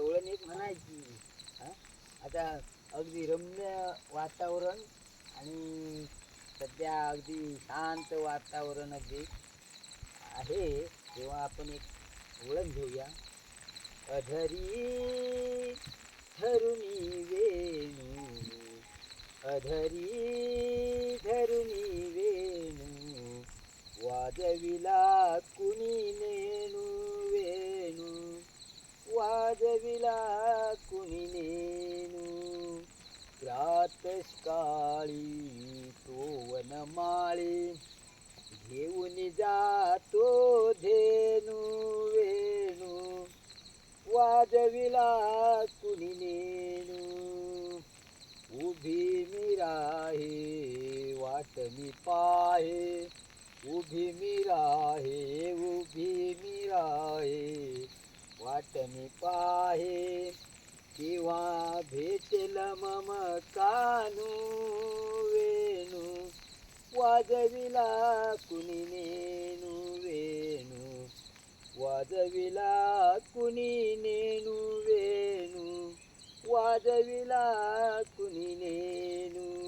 गवळण एक म्हणायची हा? आता अगदी रम्य वातावरण आणि सध्या अगदी शांत वातावरण अगदी आहे तेव्हा आपण एक वळण घेऊया अधरी धरुणी वेणू अधरी धरुणी वेणू वाजविला कुणी नेणू वेणू वाजविला कुणी नेणू? प्रातष्काळी तो वनमाळी घेऊन जातो धेनू वेणू. वाजविला कुणी नेणू? उभी मी राहे वाट मी पाहे. उभी मी राहे उभी मी पाहे. किंवा भेटेल मम कानू वेणू. वाजविला कुणी नेणू वेणू. वाजविला कुणी नेणू वेणू. वाजविला कुणी नेणू.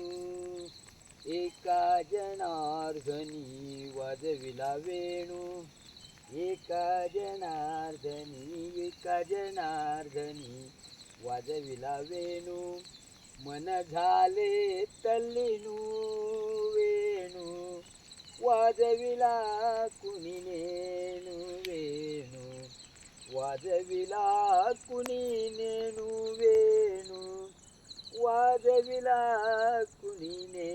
एका जनार्धनी वाजविला वेणू. एका जनार्दनी एका जनार्दनी वाजविला वेणू मन झाले तल्लीनू वेणू वाजविला कुणी नेणू वेणू वाजविला कुणी नेणू वेणू वाजविला कुणी नेणू